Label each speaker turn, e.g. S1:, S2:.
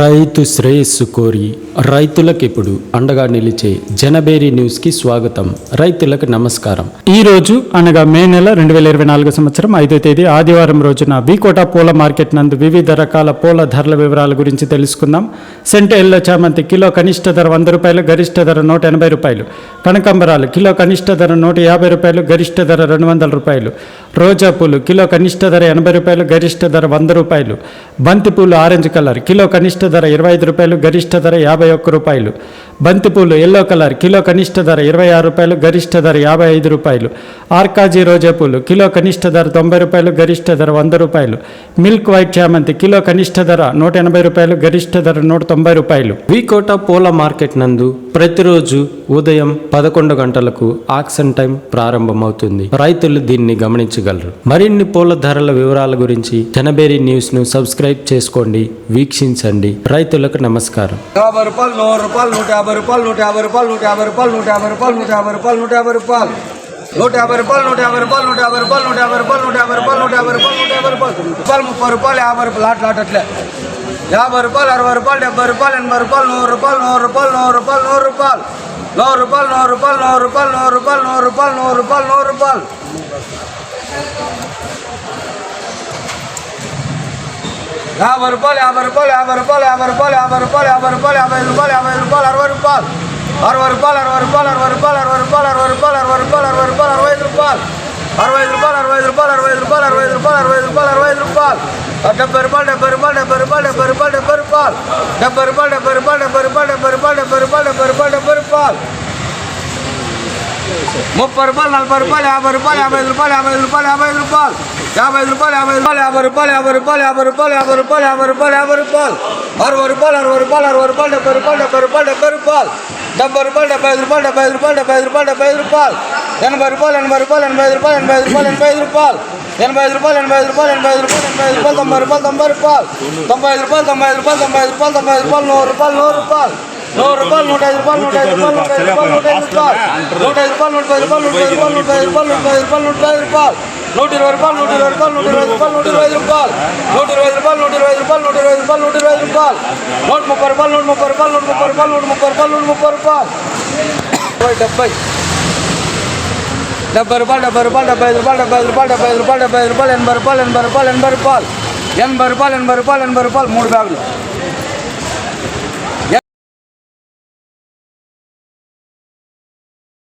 S1: రైతు శ్రేయస్సు కోరి రైతులకు ఇప్పుడు అండగా నిలిచే జనబేరి న్యూస్కి స్వాగతం. రైతులకు నమస్కారం.
S2: ఈ రోజు అనగా మే నెల రెండు వేల ఇరవై నాలుగు సంవత్సరం ఐదో తేదీ ఆదివారం రోజున బీకోట పూల మార్కెట్ నందు వివిధ రకాల పూల ధరల వివరాల గురించి తెలుసుకుందాం. సెంటు ఎల్లో చామంతి కిలో కనిష్ట ధర వంద రూపాయలు గరిష్ట ధర నూట ఎనభై రూపాయలు. కనకంబరాలు కిలో కనిష్ట ధర నూట యాభై రూపాయలు గరిష్ట ధర రెండు వందల రూపాయలు. రోజా పూలు కిలో కనిష్ట ధర ఎనభై రూపాయలు గరిష్ట ధర వంద రూపాయలు. బంతి పూలు ఆరెంజ్ కలర్ కిలో కనిష్ట ధర ఇరవై ఐదు రూపాయలు గరిష్ట ధర యాభై ఒక్క రూపాయలు. బంతి పూలు ఎల్లో కలర్ కిలో కనిష్ట ధర ఇరవై ఆరు రూపాయలు గరిష్ట ధర యాభై ఐదు రూపాయలు. ఆర్కాజీ రోజా పూలు కిలో కనిష్ట ధర తొంభై రూపాయలు గరిష్ట ధర వంద రూపాయలు. మిల్క్ వైట్ చామంతి కిలో కనిష్ట ధర నూట ఎనభై రూపాయలు గరిష్ట ధర నూట తొంభై రూపాయలు.
S1: వీకోట పూల మార్కెట్ నందు ప్రతిరోజు ఉదయం పదకొండు గంటలకు ఆక్షన్ టైం ప్రారంభమవుతుంది. రైతులు దీన్ని గమనించగలరు. మరిన్ని పూల ధరల వివరాల గురించి జనబేరి న్యూస్ను సబ్స్క్రైబ్ చేసుకోండి వీక్షించండి. రైతులకు నమస్కారం.
S3: యాభై రూపాయలు నూరు రూపాయలు నూట యాభై రూపాయలు నూట యాభై రూపాయలు నూట యాభై రూపాయలు నూట యాభై రూపాయలు నూట యాభై రూపాయలు నూట యాభై రూపాయలు నూట యాభై రూపాయలు నూట యాభై రూపాయలు నూట యాభై రూపాయలు నూట యాభై రూపాయలు నూట యాభై రూపాయలు నూట యాభై రూపాయలు నూట యాభై రూపాయలు రూపాయలు ముప్పై రూపాయలు యాభై రూపాయలు లాట్ లాట్ అట్లే యాభై రూపాయలు అరవై రూపాయలు డెబ్బై రూపాయలు ఎనభై రూపాయలు నూరు రూపాయలు నూరు రూపాయలు నూరు రూపాయలు నూరు రూపాయలు నూరు రూపాయలు నూరు రూపాయలు నూరు రూపాయలు నూరు రూపాయలు నూరు రూపాయలు నూరు రూపాయలు నూరు రూపాయలు యాభై రూపాయలు యాభై రూపాయలు యాభై రూపాయలు యాభై రూపాయలు యాభై రూపాయలు యాభై రూపాయలు యాభై రూపాయలు యాభై రూపాయలు అరవై రూపాయలు అరవై రూపాయలు అరవై రూపాయలు అరవై రూపాయలు అరవై రూపాయలు అరవై రూపాయలు అరవై రూపాయలు అరవై రూపాయలు అరవై ఐదు రూపాయలు అరవై ఐదు రూపాయలు అరవై ఐదు రూపాయలు అరవై ఐదు రూపాయలు అరవై ఐదు రూపాయలు అరవై ఐదు రూపాయలు అరవై ఐదు రూపాయలు డెబ్బై రూపాయలు డెబ్బై రూపాయలు డెబ్బై రూపాయలు డెబ్బై రూపాయలు డెబ్బై రూపాయలు డెబ్బై రూపాయలు డెబ్బై రూపాయలు డెబ్బై రూపాయలు డెబ్బై రూపాయలు డెబ్బై రూపాయలు డెబ్బై రూపాయలు డెబ్బై రూపాయలు ముప్పై రూపాయలు నలభై రూపాయలు యాభై రూపాయలు యాభై ఐదు రూపాయలు యాభై ఐదు రూపాయలు యాభై ఐదు రూపాయలు యాభై ఐదు రూపాయలు యాభై రూపాయలు యాభై రూపాయలు యాభై రూపాయలు యాభై రూపాయలు యాభై రూపాయలు యాభై రూపాయలు యాభై రూపాయలు అరవై రూపాయలు అరవై రూపాయలు అరవై రూపాయలు డెబ్బై రూపాయలు డెబ్బై రూపాయలు డెబ్బై రూపాయలు డెబ్బై రూపాయలు డెబ్బై ఐదు రూపాయలు డెబ్బై ఐదు రూపాయలు డెబ్బై ఐదు రూపాయలు డెబ్బై ఐదు రూపాయలు ఎనభై రూపాయలు ఎనభై రూపాయలు ఎనభై ఐదు రూపాయలు ఎనభై ఐదు రూపాయలు ఎనభై ఐదు రూపాయలు ఎనభై ఐదు రూపాయలు ఎనభై ఐదు రూపాయలు ఎనభై ఐదు రూపాయలు ఎనభై ఐదు రూపాయలు తొంభై రూపాయలు తొంభై రూపాయలు తొంభై ఐదు రూపాయలు తొంభై ఐదు రూపాయలు తొంభై ఐదు రూపాయలు తొంభై ఐదు రూపాయలు నూరు రూపాయలు నూరు రూపాయలు నూరు రూపాయలు నూట ఐదు రూపాయలు నూట ఐదు రూపాయలు నూట ఐదు రూపాయలు నూట ఐదు రూపాయలు నూట ఐదు రూపాయలు నూట ఐదు రూపాయలు నూట ఐదు రూపాయలు నూట ఐదు రూపాయలు నూట ఐదు రూపాయలు నూట ఇరవై రూపాయలు నూట ఇరవై రూపాయలు నూట ఇరవై రూపాయలు నూట ఇరవై రూపాయలు నూట ఇరవై రూపాయలు నూట ఇరవై రూపాయలు నూట ఇరవై రూపాయలు నూట ఇరవై రూపాయలు నూట ముప్పై రూపాయలు నూట ముప్పై రూపాయలు నూట ముప్పై రూపాయలు నూట ముప్పై రూపాయలు నూట ముప్పై రూపాయలు డెబ్బై డెబ్బై రూపాయలు డెబ్బై రూపాయలు డెబ్బై ఐదు రూపాయలు డెబ్బై ఐదు రూపాయలు డెబ్బై ఐదు రూపాయలు డెబ్బై ఐదు రూపాయలు ఎనభై రూపాయలు ఎనభై రూపాయలు ఎనభై రూపాయలు ఎనభై రూపాయలు ఎనభై రూపాయలు ఎనభై రూపాయలు ఎనభై రూపాయలు మూడు బ్యాగులు